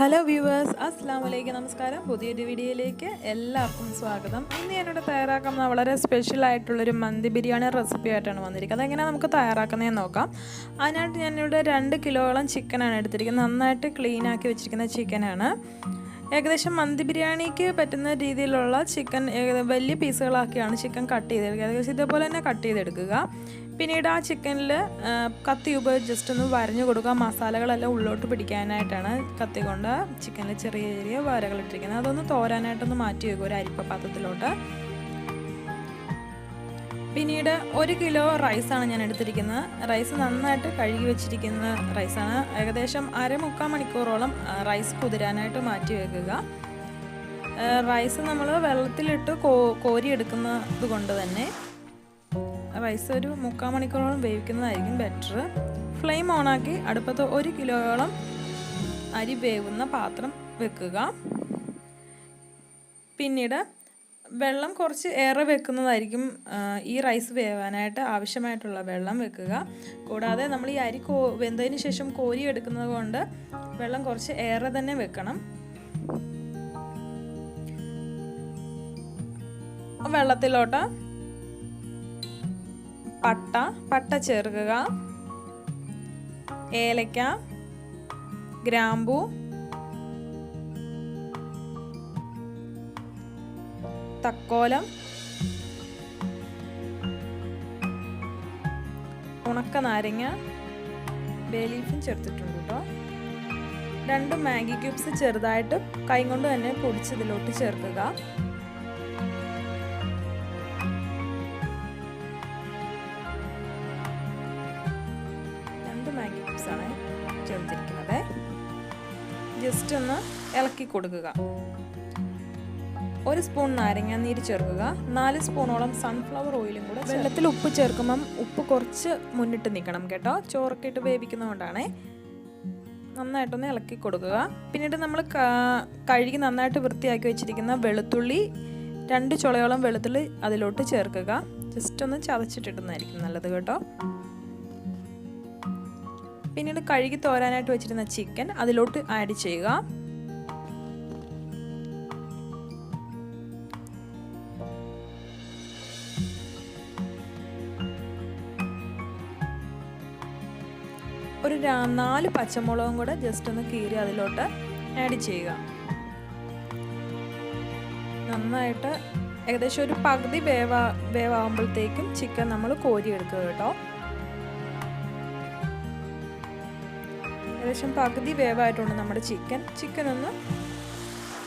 Hello viewers അസ്സാം വലൈക്കും നമസ്കാരം. പുതിയൊരു വീഡിയോയിലേക്ക് എല്ലാവർക്കും സ്വാഗതം. ഇന്ന് ഞാനിവിടെ തയ്യാറാക്കുന്ന വളരെ സ്പെഷ്യൽ ആയിട്ടുള്ളൊരു മന്തി ബിരിയാണി റെസിപ്പി ആയിട്ടാണ് വന്നിരിക്കുന്നത്. അതെങ്ങനെ നമുക്ക് തയ്യാറാക്കുന്നതെന്ന് നോക്കാം. അതിനായിട്ട് ഞാനിവിടെ രണ്ട് കിലോളം ചിക്കനാണ് എടുത്തിരിക്കുന്നത്. നന്നായിട്ട് ക്ലീൻ ആക്കി വെച്ചിരിക്കുന്ന ചിക്കനാണ് ഏകദേശം മന്തി ബിരിയാണിക്ക് പറ്റുന്ന രീതിയിലുള്ള ചിക്കൻ വലിയ പീസുകളാക്കിയാണ് ചിക്കൻ കട്ട് ചെയ്തെടുക്കുക. ഏകദേശം ഇതേപോലെ തന്നെ കട്ട് ചെയ്തെടുക്കുക. പിന്നീട് ആ ചിക്കനിൽ കത്തി ഉപയോഗിച്ച് ജസ്റ്റ് ഒന്ന് വരഞ്ഞു കൊടുക്കുക. മസാലകളെല്ലാം ഉള്ളോട്ട് പിടിക്കാനായിട്ടാണ് കത്തി കൊണ്ട് ചിക്കനിൽ ചെറിയ ചെറിയ വരകളിട്ടിരിക്കുന്നത് അതൊന്ന് തോരാനായിട്ടൊന്ന് മാറ്റി വയ്ക്കുക ഒരു അരിപ്പ പാത്രത്തിലോട്ട്. പിന്നീട് ഒരു കിലോ റൈസാണ് ഞാൻ എടുത്തിരിക്കുന്നത്. റൈസ് നന്നായിട്ട് കഴുകി വെച്ചിരിക്കുന്ന റൈസാണ്. ഏകദേശം അരമുക്കാൽ മണിക്കൂറോളം റൈസ് കുതിരാനായിട്ട് മാറ്റി വെക്കുക. റൈസ് നമ്മൾ വെള്ളത്തിലിട്ട് കോ കോരിയെടുക്കുന്നത് കൊണ്ട് തന്നെ റൈസ് ഒരു മുക്കാൽ മണിക്കൂറോളം വേവിക്കുന്നതായിരിക്കും ബെറ്റർ ഫ്ലെയിം ഓണാക്കി അടുപ്പത്ത് ഒരു കിലോയോളം അരി വേവുന്ന പാത്രം വെക്കുക. പിന്നീട് വെള്ളം കുറച്ച് ഏറെ വെക്കുന്നതായിരിക്കും ഈ റൈസ് വേവാനായിട്ട് ആവശ്യമായിട്ടുള്ള വെള്ളം വെക്കുക. കൂടാതെ നമ്മൾ ഈ അരി കോ വെന്തതിന് ശേഷം കോരി എടുക്കുന്നത് കൊണ്ട് വെള്ളം കുറച്ച് ഏറെ തന്നെ വെക്കണം. വെള്ളത്തിലോട്ട് പട്ട പട്ട ചേർക്കുക. ഏലക്ക ഗ്രാമ്പു തക്കോലം ഉണക്ക നാരങ്ങ ബേലീഫും ചേർത്തിട്ടുണ്ട് കേട്ടോ രണ്ട് മാഗി ക്യൂബ്സ് ചെറുതായിട്ട് കൈ കൊണ്ട് തന്നെ പൊടിച്ചതിലോട്ട് ചേർക്കുക. രണ്ട് മാഗി ക്യൂബ്സ് ആണ് ചേർത്തിരിക്കുന്നത്. ജസ്റ്റ് ഒന്ന് ഇളക്കി കൊടുക്കുക. ഒരു സ്പൂൺ നാരങ്ങാനീര് ചേർക്കുക. നാല് സ്പൂണോളം സൺഫ്ലവർ ഓയിലും കൂടെ വെള്ളത്തിൽ ഉപ്പ് ചേർക്കുമ്പം ഉപ്പ് കുറച്ച് മുന്നിട്ട് നിൽക്കണം കേട്ടോ. ചോറൊക്കെ ഇട്ട് വേവിക്കുന്നതുകൊണ്ടാണേ. നന്നായിട്ടൊന്ന് ഇളക്കി കൊടുക്കുക. പിന്നീട് നമ്മൾ കഴുകി നന്നായിട്ട് വൃത്തിയാക്കി വെച്ചിരിക്കുന്ന വെളുത്തുള്ളി രണ്ട് ചുളയോളം വെളുത്തുള്ളി അതിലോട്ട് ചേർക്കുക. ജസ്റ്റ് ഒന്ന് ചതച്ചിട്ടിട്ടുന്നതായിരിക്കും നല്ലത് കേട്ടോ. പിന്നീട് കഴുകി തോരാനായിട്ട് വെച്ചിരുന്ന ചിക്കൻ അതിലോട്ട് ആഡ് ചെയ്യുക. ഒരു നാല് പച്ചമുളകും കൂടെ ജസ്റ്റ് ഒന്ന് കീറി അതിലോട്ട് ആഡ് ചെയ്യുക. നന്നായിട്ട് ഏകദേശം ഒരു പകുതി വേവ വേവാകുമ്പോഴത്തേക്കും ചിക്കൻ നമ്മൾ കോരിയെടുക്കുക കേട്ടോ. ഏകദേശം പകുതി വേവായിട്ടുണ്ട് നമ്മുടെ ചിക്കൻ ചിക്കൻ ഒന്ന്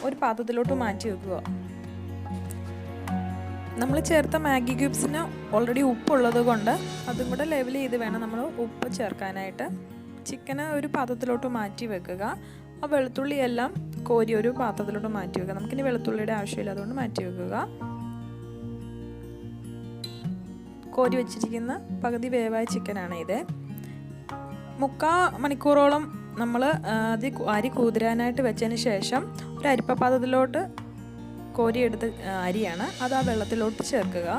ഒരു പാത്രത്തിലോട്ട് മാറ്റി വെക്കുക. നമ്മൾ ചേർത്ത മാഗി ക്യൂബ്സിന് ഓൾറെഡി ഉപ്പുള്ളത് കൊണ്ട് അതും കൂടെ ലെവൽ ചെയ്ത് വേണം നമ്മൾ ഉപ്പ് ചേർക്കാനായിട്ട്. ചിക്കന് ഒരു പാത്രത്തിലോട്ട് മാറ്റി വെക്കുക. ആ വെളുത്തുള്ളി എല്ലാം കോരി ഒരു പാത്രത്തിലോട്ട് മാറ്റി വെക്കുക. നമുക്കിനി വെളുത്തുള്ളിയുടെ ആവശ്യമില്ല അതുകൊണ്ട് മാറ്റി വെക്കുക. കോരി വെച്ചിരിക്കുന്ന പകുതി വേവായ ചിക്കനാണ് ഇത്. മുക്കാ മണിക്കൂറോളം നമ്മൾ അത് അരി കുതിരാനായിട്ട് വെച്ചതിന് ശേഷം ഒരു അരിപ്പ പാത്രത്തിലോട്ട് കോരിയെടുത്ത അരിയാണ്. അത് ആ വെള്ളത്തിലോട്ട് ചേർക്കുക.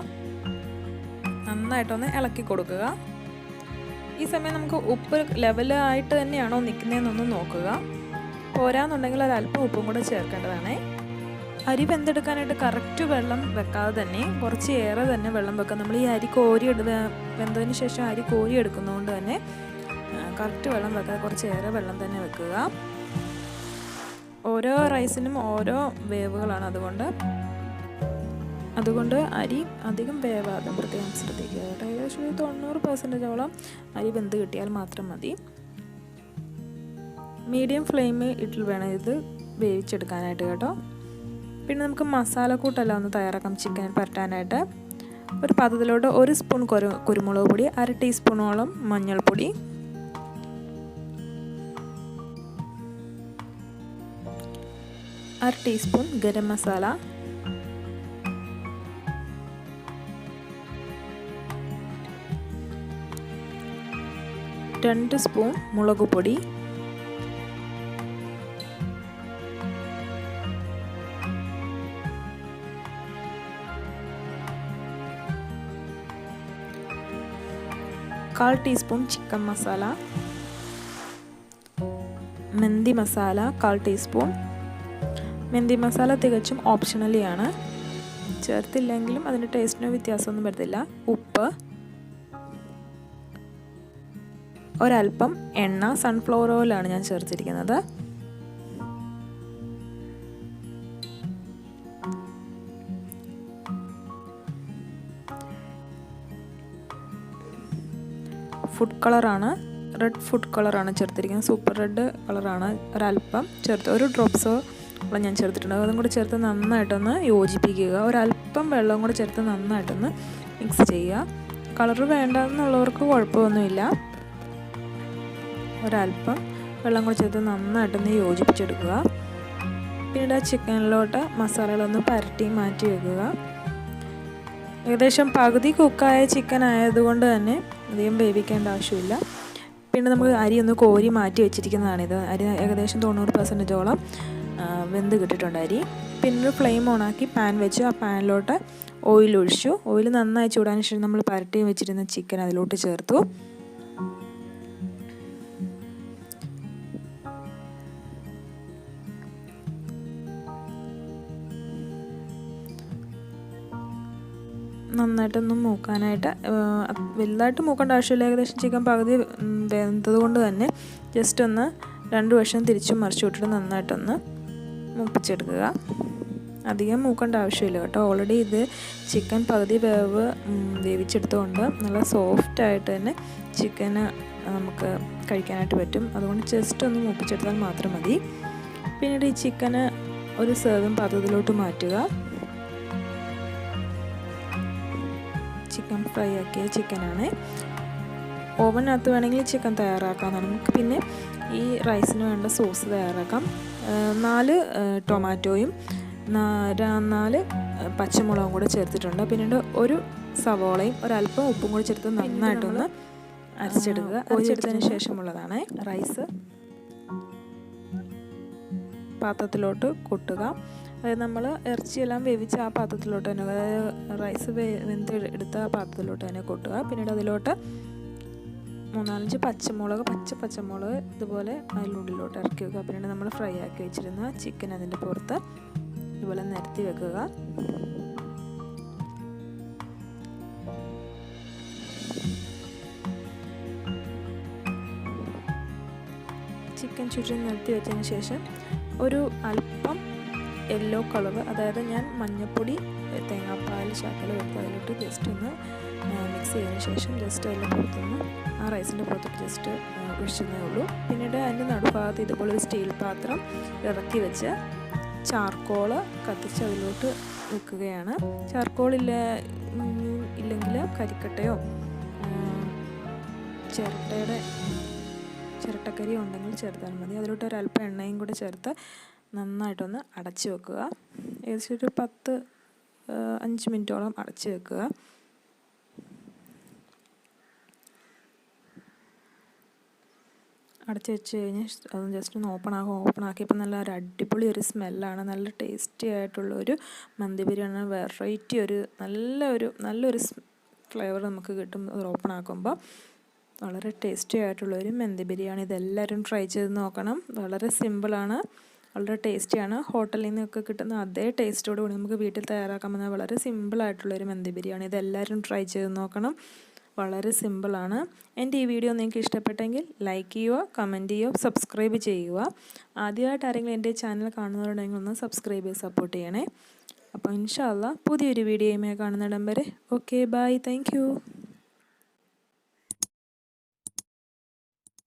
നന്നായിട്ടൊന്ന് ഇളക്കി കൊടുക്കുക. ഈ സമയം നമുക്ക് ഉപ്പ് ലെവലായിട്ട് തന്നെയാണോ നിൽക്കുന്നതെന്നൊന്ന് നോക്കുക. പോരാന്നുണ്ടെങ്കിൽ ഒരല്പം ഉപ്പും കൂടെ ചേർക്കേണ്ടതാണ്. അരി വെന്തെടുക്കാനായിട്ട് കറക്റ്റ് വെള്ളം വെക്കാതെ തന്നെ കുറച്ച് ഏറെ തന്നെ വെള്ളം വെക്കാം നമ്മൾ ഈ അരി കോരി എടു വെന്തതിന് ശേഷം അരി കോരി എടുക്കുന്നതുകൊണ്ട് തന്നെ കറക്റ്റ് വെള്ളം വെക്കാതെ കുറച്ച് ഏറെ വെള്ളം തന്നെ വെക്കുക. ഓരോ റൈസിനും ഓരോ വേവുകളാണ് അതുകൊണ്ട് അതുകൊണ്ട് അരി അധികം വേവാതെ പ്രത്യേകം ശ്രദ്ധിക്കുക കേട്ടോ. ഏകദേശം ഒരു തൊണ്ണൂറ് പെർസെന്റേജോളം അരി വെന്ത് കിട്ടിയാൽ മാത്രം മതി. മീഡിയം ഫ്ലെയിമിൽ ഇട്ടിൽ വേണം ഇത് വേവിച്ചെടുക്കാനായിട്ട് കേട്ടോ. പിന്നെ നമുക്ക് മസാലക്കൂട്ടെല്ലാം ഒന്ന് തയ്യാറാക്കാം ചിക്കൻ പരട്ടാനായിട്ട്. ഒരു പാത്രത്തിലോട്ട് ഒരു സ്പൂൺ കുരു കുരുമുളക് പൊടി അര ടീസ്പൂണോളം മഞ്ഞൾപ്പൊടി. അര ടീസ്പൂൺ ഗരം മസാല. രണ്ട് സ്പൂൺ മുളക് പൊടി. കാൽ ടീസ്പൂൺ ചിക്കൻ മസാല. മെന്തി മസാല കാൽ ടീസ്പൂൺ. മെന്തി മസാല തികച്ചും ഓപ്ഷണലിയാണ്. ചേർത്തില്ലെങ്കിലും അതിന്റെ ടേസ്റ്റിന് വ്യത്യാസമൊന്നും വരത്തില്ല. ഉപ്പ്. ഒരല്പം എണ്ണ സൺഫ്ലവർ ഓയിലാണ് ഞാൻ ചേർത്തിരിക്കുന്നത്. ഫുഡ് കളറാണ് റെഡ് ഫുഡ് കളറാണ് ചേർത്തിരിക്കുന്നത്. സൂപ്പർ റെഡ് കളറാണ് ഒരല്പം ചേർത്ത് ഒരു ഡ്രോപ്സ് വെള്ളം ഞാൻ ചേർത്തിട്ടുണ്ട്. അതും കൂടി ചേർത്ത് നന്നായിട്ടൊന്ന് യോജിപ്പിക്കുക. ഒരല്പം വെള്ളം കൂടി ചേർത്ത് നന്നായിട്ടൊന്ന് മിക്സ് ചെയ്യുക. കളർ വേണ്ടെന്നുള്ളവർക്ക് കുഴപ്പമൊന്നുമില്ല. ഒരല്പം വെള്ളം കൂടി ചേർത്ത് നന്നായിട്ടൊന്ന് യോജിപ്പിച്ചെടുക്കുക. പിന്നീട് ആ ചിക്കനിലോട്ട് മസാലകളൊന്ന് പരട്ടി മാറ്റി വെക്കുക. ഏകദേശം പകുതി കുക്കായ ചിക്കൻ ആയതുകൊണ്ട് തന്നെ അധികം വേവിക്കേണ്ട ആവശ്യമില്ല. പിന്നെ നമുക്ക് അരി ഒന്ന് കോരി മാറ്റി വെച്ചിരിക്കുന്നതാണിത് അരി ഏകദേശം തൊണ്ണൂറ് പെർസെന്റേജോളം വെന്ത് കിട്ടിയിട്ടുണ്ട് അരി. പിന്നെ ഒരു ഫ്ലെയിം ഓണാക്കി പാൻ വെച്ചു. ആ പാനിലോട്ട് ഓയിൽ ഒഴിച്ചു. ഓയിൽ നന്നായി ചൂടാൻ ശേഷം നമ്മൾ പരട്ടി വെച്ചിരുന്ന ചിക്കൻ അതിലോട്ട് ചേർത്തു. നന്നായിട്ടൊന്ന് മൂക്കാനായിട്ട് വലുതായിട്ട് മൂക്കേണ്ട ആവശ്യമില്ല. ഏകദേശം ചിക്കൻ പകുതി വെന്തത് കൊണ്ട് തന്നെ ജസ്റ്റ് ഒന്ന് രണ്ട് വശം തിരിച്ചും മറിച്ചു വിട്ടിട്ട് നന്നായിട്ടൊന്ന് മൂപ്പിച്ചെടുക്കുക. അധികം മൂക്കേണ്ട ആവശ്യമില്ല കേട്ടോ. ഓൾറെഡി ഇത് ചിക്കൻ പകുതി വേവ് വേവിച്ചെടുത്തുകൊണ്ട് നല്ല സോഫ്റ്റ് ആയിട്ട് തന്നെ ചിക്കന് നമുക്ക് കഴിക്കാനായിട്ട് പറ്റും. അതുകൊണ്ട് ജസ്റ്റ് ഒന്ന് മൂപ്പിച്ചെടുത്താൽ മാത്രം മതി. പിന്നീട് ഈ ചിക്കന് ഒരു സെർവിങ് പാത്രത്തിലോട്ട് മാറ്റുക. ചിക്കൻ ഫ്രൈ ആക്കിയ ചിക്കനാണ്. ഓവനകത്ത് വേണമെങ്കിൽ ചിക്കൻ തയ്യാറാക്കാം നമുക്ക് പിന്നെ ഈ റൈസിന് വേണ്ട സോസ് തയ്യാറാക്കാം. നാല് ടൊമാറ്റോയും നാല് പച്ചമുളകും കൂടെ ചേർത്തിട്ടുണ്ട്. പിന്നീട് ഒരു സവോളയും ഒരല്പം ഉപ്പും കൂടി ചേർത്ത് നന്നായിട്ടൊന്ന് അരച്ചെടുക്കുക. അരച്ചെടുത്തതിന് ശേഷമുള്ളതാണ് റൈസ്. പാത്രത്തിലോട്ട് കൊട്ടുക. അതായത് നമ്മൾ ഇറച്ചിയെല്ലാം വേവിച്ച് ആ പാത്രത്തിലോട്ട് തന്നെ അതായത് റൈസ് വെന്ത് എടുത്ത ആ പാത്രത്തിലോട്ട് തന്നെ കൊട്ടുക. പിന്നീട് അതിലോട്ട് മൂന്നാലഞ്ച് പച്ചമുളക് പച്ച പച്ചമുളക് ഇതുപോലെ അതിനുള്ളിലോട്ട് ഇറക്കി വെക്കുക. പിന്നീട് നമ്മൾ ഫ്രൈ ആക്കി വെച്ചിരുന്ന ചിക്കൻ അതിന്റെ പുറത്ത് ഇതുപോലെ നിരത്തി വെക്കുക. ചിക്കൻ ചുറ്റി നിരത്തി വെച്ചതിന് ശേഷം ഒരു അല്പം യെല്ലോ കളർ അതായത് ഞാൻ മഞ്ഞപ്പൊടി തേങ്ങാപ്പാൽ ശാക്കല എടുത്ത് അതിലോട്ട് ജസ്റ്റ് ഒന്ന് മിക്സ് ചെയ്തതിന് ശേഷം ജസ്റ്റ് അതിന്റെ പുറത്തുനിന്ന് ആ റൈസിന്റെ പുറത്തോട്ട് ജസ്റ്റ് ഒഴിച്ചതേ ഉള്ളൂ. പിന്നീട് അതിന്റെ നടുഭാഗത്ത് ഇതുപോലെ ഒരു സ്റ്റീൽ പാത്രം ഇറക്കി വെച്ച് ചാർക്കോൾ കത്തിച്ച് അതിലോട്ട് വെക്കുകയാണ്. ചാർക്കോൾ ഇല്ല ഇല്ലെങ്കിൽ കരിക്കട്ടയോ ചിരട്ടയുടെ ചിരട്ടക്കരി ഉണ്ടെങ്കിൽ ചേർത്താൽ മതി. അതിലോട്ട് ഒരല്പം എണ്ണയും കൂടി ചേർത്ത് നന്നായിട്ടൊന്ന് അടച്ച് വെക്കുക. ഏകദേശം ഒരു പത്ത് അഞ്ച് മിനിറ്റോളം അടച്ച് വെക്കുക. അടച്ച് വെച്ച് കഴിഞ്ഞ് അത് ജസ്റ്റ് ഒന്ന് ഓപ്പൺ ആകും ഓപ്പൺ ആക്കിയപ്പോൾ നല്ല ഒരു അടിപൊളി ഒരു സ്മെല്ലാണ് നല്ല ടേസ്റ്റി ആയിട്ടുള്ള ഒരു മന്തി ബിരിയാണി വെറൈറ്റി ഒരു നല്ല ഒരു നല്ലൊരു ഫ്ലേവർ നമുക്ക് കിട്ടും അത് ഓപ്പൺ ആക്കുമ്പോൾ വളരെ ടേസ്റ്റി ആയിട്ടുള്ള ഒരു മന്തി ബിരിയാണി ഇതെല്ലാവരും ട്രൈ ചെയ്ത് നോക്കണം. വളരെ സിമ്പിളാണ് വളരെ ടേസ്റ്റിയാണ്. ഹോട്ടലിൽ നിന്നൊക്കെ കിട്ടുന്ന അതേ ടേസ്റ്റോട് കൂടി നമുക്ക് വീട്ടിൽ തയ്യാറാക്കാമെന്ന വളരെ സിമ്പിളായിട്ടുള്ളൊരു മന്തി ബിരിയാണി. ഇതെല്ലാവരും ട്രൈ ചെയ്ത് നോക്കണം. വളരെ സിമ്പിളാണ്. എന്റെ ഈ വീഡിയോ നിങ്ങൾക്ക് ഇഷ്ടപ്പെട്ടെങ്കിൽ ലൈക്ക് ചെയ്യുക കമന്റ് ചെയ്യുക സബ്സ്ക്രൈബ് ചെയ്യുക. ആദ്യമായിട്ട് ആരെങ്കിലും എന്റെ ചാനൽ കാണുന്നവരുണ്ടെങ്കിൽ ഒന്ന് സബ്സ്ക്രൈബ് ചെയ്ത് സപ്പോർട്ട് ചെയ്യണേ. അപ്പോൾ ഇൻഷാല്ല പുതിയൊരു വീഡിയോയുമായി കാണുന്നിടം വരെ. Okay bye. താങ്ക്